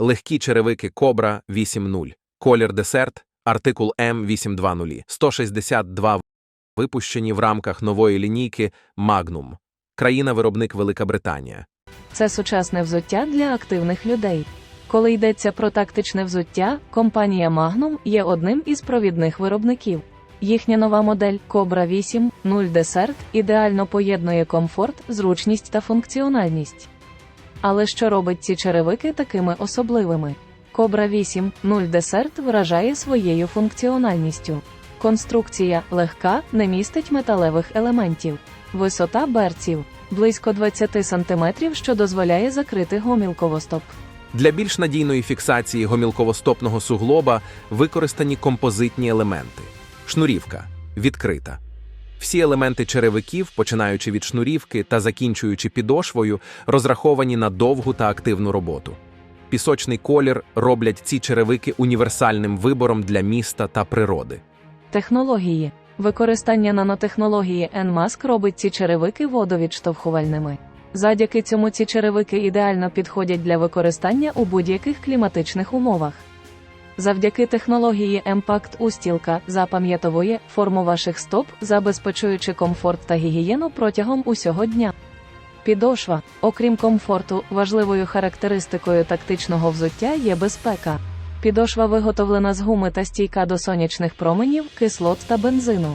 Легкі черевики Кобра 8.0, колір десерт, артикул М820, 162 випущені в рамках нової лінійки Magnum. Країна-виробник Велика Британія. Це сучасне взуття для активних людей. Коли йдеться про тактичне взуття, компанія Magnum є одним із провідних виробників. Їхня нова модель Cobra 8 0 Desert ідеально поєднує комфорт, зручність та функціональність. Але що робить ці черевики такими особливими? Cobra 8 0 Desert вражає своєю функціональністю. Конструкція легка, не містить металевих елементів. Висота берців близько 20 см, що дозволяє закрити гомілковостоп. Для більш надійної фіксації гомілковостопного суглоба використані композитні елементи. Шнурівка відкрита. Всі елементи черевиків, починаючи від шнурівки та закінчуючи підошвою, розраховані на довгу та активну роботу. Пісочний колір роблять ці черевики універсальним вибором для міста та природи. Технології. Використання нанотехнології NMASK робить ці черевики водовідштовхувальними. Завдяки цьому ці черевики ідеально підходять для використання у будь-яких кліматичних умовах. Завдяки технології Impact устілка запам'ятовує форму ваших стоп, забезпечуючи комфорт та гігієну протягом усього дня. Підошва, окрім комфорту, важливою характеристикою тактичного взуття є безпека. Підошва виготовлена з гуми та стійка до сонячних променів, кислот та бензину.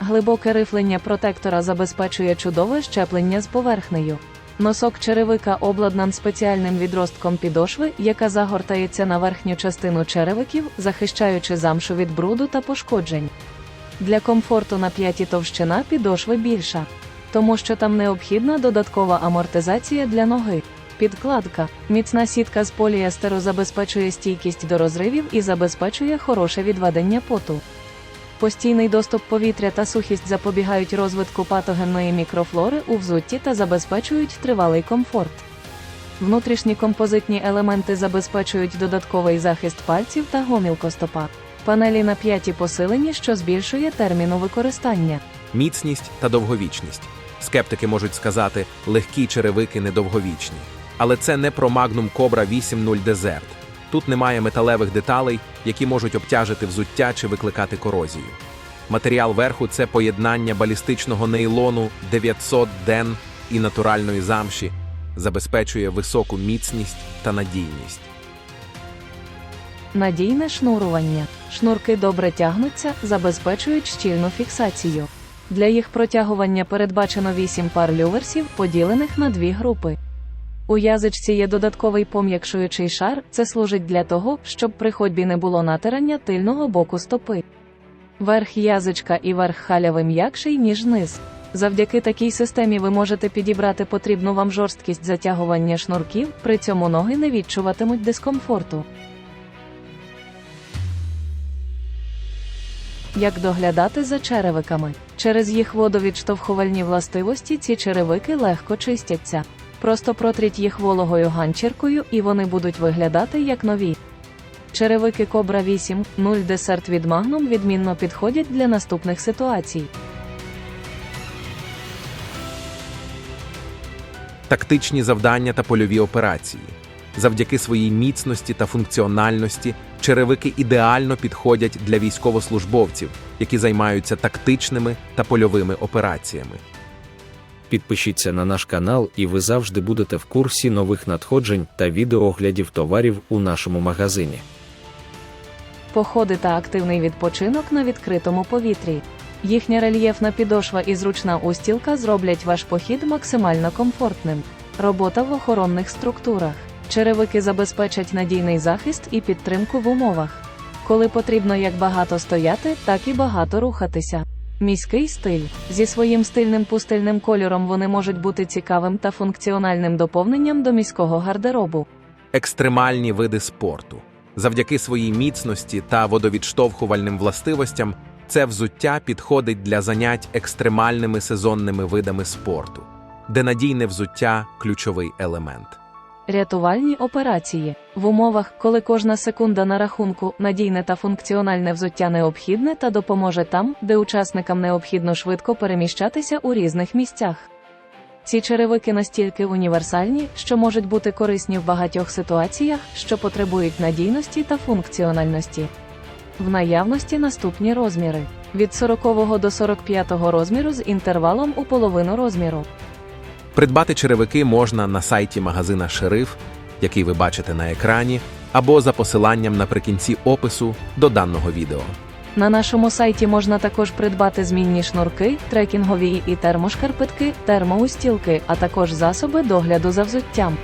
Глибоке рифлення протектора забезпечує чудове щеплення з поверхнею. Носок черевика обладнан спеціальним відростком підошви, яка загортається на верхню частину черевиків, захищаючи замшу від бруду та пошкоджень. Для комфорту на п'яті товщина підошви більша, тому що там необхідна додаткова амортизація для ноги. Підкладка. Міцна сітка з поліестеру забезпечує стійкість до розривів і забезпечує хороше відведення поту. Постійний доступ повітря та сухість запобігають розвитку патогенної мікрофлори у взутті та забезпечують тривалий комфорт. Внутрішні композитні елементи забезпечують додатковий захист пальців та гомілкостопа. Панелі на п'яті посилені, що збільшує терміну використання. Міцність та довговічність. Скептики можуть сказати, легкі черевики недовговічні. Але це не про Magnum Cobra 8.0 Desert. Тут немає металевих деталей, які можуть обтяжити взуття чи викликати корозію. Матеріал верху це поєднання балістичного нейлону 900 ден і натуральної замші, забезпечує високу міцність та надійність. Надійне шнурування. Шнурки добре тягнуться, забезпечують щільну фіксацію. Для їх протягування передбачено 8 пар люверсів, поділених на дві групи. У язичці є додатковий пом'якшуючий шар, це служить для того, щоб при ходьбі не було натирання тильного боку стопи. Верх язичка і верх халяви м'якший, ніж низ. Завдяки такій системі ви можете підібрати потрібну вам жорсткість затягування шнурків, при цьому ноги не відчуватимуть дискомфорту. Як доглядати за черевиками? Через їх водовідштовхувальні властивості ці черевики легко чистяться. Просто протріть їх вологою ганчіркою і вони будуть виглядати як нові. Черевики Cobra 8 0 Desert від Magnum відмінно підходять для наступних ситуацій. Тактичні завдання та польові операції. Завдяки своїй міцності та функціональності черевики ідеально підходять для військовослужбовців, які займаються тактичними та польовими операціями. Підпишіться на наш канал, і ви завжди будете в курсі нових надходжень та відеооглядів товарів у нашому магазині. Походи та активний відпочинок на відкритому повітрі. Їхня рельєфна підошва і зручна устілка зроблять ваш похід максимально комфортним. Робота в охоронних структурах. Черевики забезпечать надійний захист і підтримку в умовах. Коли потрібно як багато стояти, так і багато рухатися. Міський стиль зі своїм стильним пустельним кольором вони можуть бути цікавим та функціональним доповненням до міського гардеробу. Екстремальні види спорту. Завдяки своїй міцності та водовідштовхувальним властивостям це взуття підходить для занять екстремальними сезонними видами спорту, де надійне взуття ключовий елемент. Рятувальні операції в умовах, коли кожна секунда на рахунку, надійне та функціональне взуття необхідне та допоможе там, де учасникам необхідно швидко переміщатися у різних місцях. Ці черевики настільки універсальні, що можуть бути корисні в багатьох ситуаціях, що потребують надійності та функціональності. В наявності наступні розміри: від 40 до 45 розміру з інтервалом у половину розміру. Придбати черевики можна на сайті магазина Шериф, який ви бачите на екрані, або за посиланням наприкінці опису до даного відео. На нашому сайті можна також придбати змінні шнурки, трекінгові і термошкарпетки, термоустілки, а також засоби догляду за взуттям.